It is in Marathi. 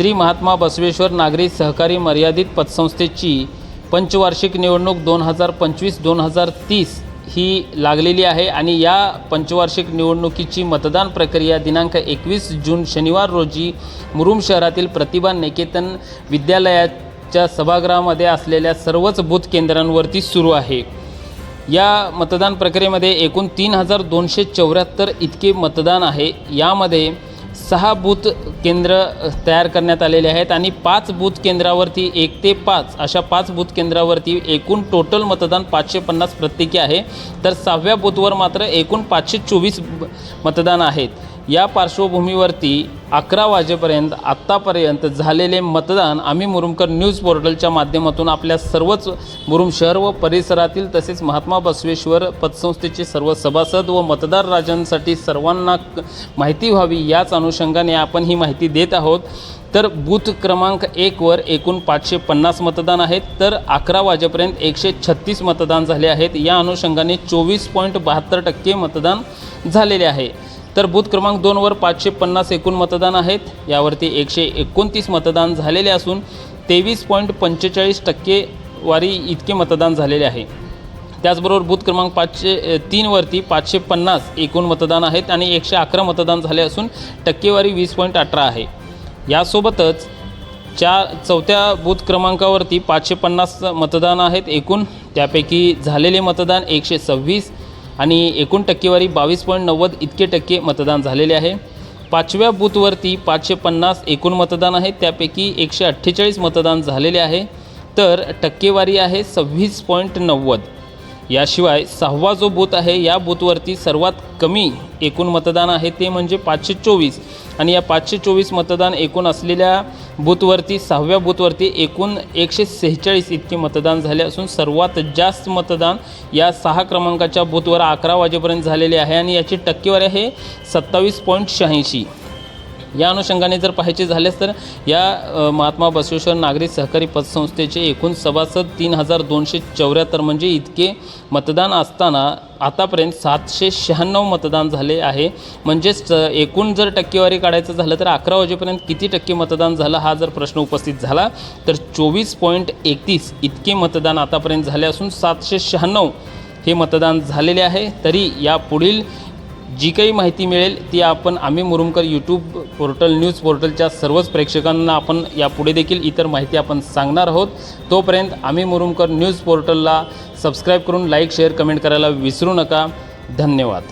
श्री महात्मा बसवेश्वर नागरी सहकारी मर्यादित पतसंस्थेची पंचवार्षिक निवडणूक दोन हजार पंचवीस दोन हजार तीस ही लागलेली आहे आणि या पंचवार्षिक निवडणुकीची मतदान प्रक्रिया दिनांक एकवीस जून शनिवार रोजी मुरुम शहरातील प्रतिभा निकेतन विद्यालयाच्या सभागृहामध्ये असलेल्या सर्वच बूथ केंद्रांवरती सुरू आहे. या मतदान प्रक्रियेमध्ये एकूण तीन हजार दोनशे चौऱ्याहत्तर इतके मतदान आहे. यामध्ये सहा बूथ केंद्र तयार करण्यात आलेले आहेत आणि पाच बूथ केंद्रावरती एक ते पाच अशा पाच बूथ केंद्रावरती एकूण टोटल मतदान पाचशे पन्नास प्रत्येकी आहे. तर सहाव्या बूथवर मात्र एकूण पाचशे चोवीस मतदान आहेत. या पार्श्वभूमीवरती अकरा वाजेपर्यंत आत्तापर्यंत झालेले मतदान आम्ही मुरुमकर न्यूज पोर्टलच्या माध्यमातून आपल्या सर्वच मुरुम शहर व परिसरातील तसेच महात्मा बसवेश्वर पतसंस्थेचे सर्व सभासद व मतदार राजांसाठी सर्वांना माहिती व्हावी याच अनुषंगाने आपण ही माहिती देत आहोत. तर बूथ क्रमांक एकवर एकूण पाचशे पन्नास मतदान आहेत. तर अकरा वाजेपर्यंत एकशे छत्तीस मतदान झाले आहेत. या अनुषंगाने चोवीस पॉईंट बहात्तर टक्के मतदान झालेले आहे. तर बूथ क्रमांक दोनवर पाचशे पन्नास एकूण मतदान आहेत. यावरती एकशे एकोणतीस मतदान झालेले असून तेवीस पॉईंट पंचेचाळीस टक्केवारी इतके मतदान झालेले आहे. त्याचबरोबर बूथ क्रमांक पाचशे तीनवरती पाचशे पन्नास एकूण मतदान आहेत आणि एकशे अकरा मतदान झाले असून टक्केवारी वीस पॉईंट अठरा आहे. यासोबतच चार चौथ्या बूथ क्रमांकावरती पाचशे पन्नास मतदान आहेत एकूण. त्यापैकी झालेले मतदान एकशे सव्वीस आणि एकूण टक्केवारी बावीस पॉईंट नव्वद इतके टक्के मतदान झालेले आहे. पाचव्या बूथवरती पाचशे पन्नास एकूण मतदान आहे. त्यापैकी एकशे अठ्ठेचाळीस मतदान झालेले आहे. तर टक्केवारी आहे सव्वीस पॉईंट नव्वद. याशिवाय सहावा जो बूथ आहे या बूथवरती सर्वात कमी एकूण मतदान आहे ते म्हणजे पाचशे चोवीस. आणि या पाचशे चोवीस मतदान एकूण असलेल्या बूथवरती सहाव्या बूथवरती एकूण एकशे सेहेचाळीस इतके मतदान झाले असून सर्वात जास्त मतदान या सहा क्रमांकाच्या बूथवर अकरा वाजेपर्यंत झालेले आहे आणि याची टक्केवारी आहे सत्तावीस पॉईंट शहाऐंशी. या अनुषंगाने जर पाहायचे झाल्यास तर या महात्मा बसवेश्वर नागरी सहकारी पतसंस्थेचे एकूण सभासद तीन हजार दोनशे चौऱ्याहत्तर म्हणजे इतके मतदान असताना आतापर्यंत सातशे शहाण्णव मतदान झाले आहे. म्हणजेच एकूण जर टक्केवारी काढायचं झालं तर अकरा वाजेपर्यंत किती टक्के मतदान झालं हा जर प्रश्न उपस्थित झाला तर चोवीस पॉईंट एकतीस इतके मतदान आतापर्यंत झाले असून सातशे शहाण्णव हे मतदान झालेले आहे. तरी या पुढील जी काही माहिती मिळेल ती आपण आम्ही मुरुमकर यूट्यूब पोर्टल न्यूज पोर्टलच्या सर्वच प्रेक्षकांना आपण यापुढे देखील इतर माहिती आपण सांगणार आहोत. तोपर्यंत आम्ही मुरुमकर न्यूज पोर्टलला सबस्क्राईब करून लाईक शेअर कमेंट करायला विसरू नका. धन्यवाद.